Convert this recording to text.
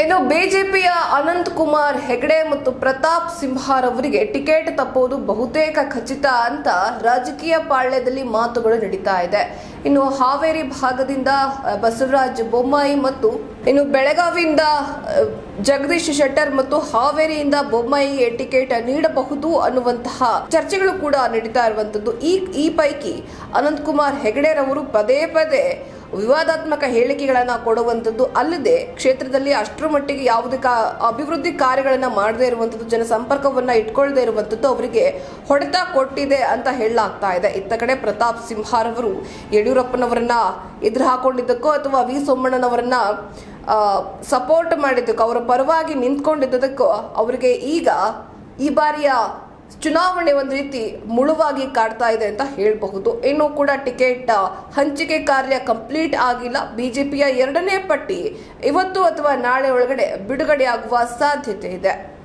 ಇನ್ನು ಬಿಜೆಪಿಯ ಅನಂತ್ ಕುಮಾರ್ ಹೆಗಡೆ ಮತ್ತು ಪ್ರತಾಪ್ ಸಿಂಹಾರ್ ಅವರಿಗೆ ಟಿಕೆಟ್ ತಪ್ಪುವುದು ಬಹುತೇಕ ಖಚಿತ ಅಂತ ರಾಜಕೀಯ ಪಾಳ್ಯದಲ್ಲಿ ಮಾತುಗಳು ನಡೀತಾ ಇದೆ. ಇನ್ನು ಹಾವೇರಿ ಭಾಗದಿಂದ ಬಸವರಾಜ್ ಬೊಮ್ಮಾಯಿ ಮತ್ತು ಇನ್ನು ಬೆಳಗಾವಿಯಿಂದ ಜಗದೀಶ್ ಶೆಟ್ಟರ್ ಮತ್ತು ಹಾವೇರಿಯಿಂದ ಬೊಮ್ಮಾಯಿಗೆ ಟಿಕೆಟ್ ನೀಡಬಹುದು ಅನ್ನುವಂತಹ ಚರ್ಚೆಗಳು ಕೂಡ ನಡೀತಾ ಇರುವಂತದ್ದು ಈ ಈ ಪೈಕಿ ಅನಂತ್ ಕುಮಾರ್ ಹೆಗಡೆರವರು ಪದೇ ಪದೇ ವಿವಾದಾತ್ಮಕ ಹೇಳಿಕೆಗಳನ್ನು ಕೊಡುವಂಥದ್ದು ಅಲ್ಲದೆ ಕ್ಷೇತ್ರದಲ್ಲಿ ಅಷ್ಟರ ಮಟ್ಟಿಗೆ ಯಾವುದೇ ಕಾ, ಅಭಿವೃದ್ಧಿ ಕಾರ್ಯಗಳನ್ನು ಮಾಡದೇ ಇರುವಂಥದ್ದು, ಜನಸಂಪರ್ಕವನ್ನ ಇಟ್ಕೊಳ್ಳದೇ ಇರುವಂಥದ್ದು ಅವರಿಗೆ ಹೊಡೆತ ಕೊಟ್ಟಿದೆ ಅಂತ ಹೇಳಲಾಗ್ತಾ ಇದೆ. ಇತ್ತ ಕಡೆ ಪ್ರತಾಪ್ ಸಿಂಹಾರವರು ಯಡಿಯೂರಪ್ಪನವರನ್ನ ಎದುರು ಹಾಕೊಂಡಿದ್ದಕ್ಕೋ ಅಥವಾ ವಿ. ಸೋಮಣ್ಣನವರನ್ನ ಸಪೋರ್ಟ್ ಮಾಡಿದ್ದಕ್ಕೋ, ಅವರ ಪರವಾಗಿ ನಿಂತ್ಕೊಂಡಿದ್ದಕ್ಕೋ ಅವರಿಗೆ ಈಗ ಈ ಬಾರಿಯ ಚುನಾವಣೆ ಒಂದು ರೀತಿ ಮುಳುವಾಗಿ ಕಾಡ್ತಾ ಇದೆ ಅಂತ ಹೇಳಬಹುದು. ಇನ್ನು ಕೂಡ ಟಿಕೆಟ್ ಹಂಚಿಕೆ ಕಾರ್ಯ ಕಂಪ್ಲೀಟ್ ಆಗಿಲ್ಲ. ಬಿಜೆಪಿಯ ಎರಡನೇ ಪಟ್ಟಿ ಇವತ್ತು ಅಥವಾ ನಾಳೆ ಒಳಗಡೆ ಬಿಡುಗಡೆಯಾಗುವ ಸಾಧ್ಯತೆ ಇದೆ.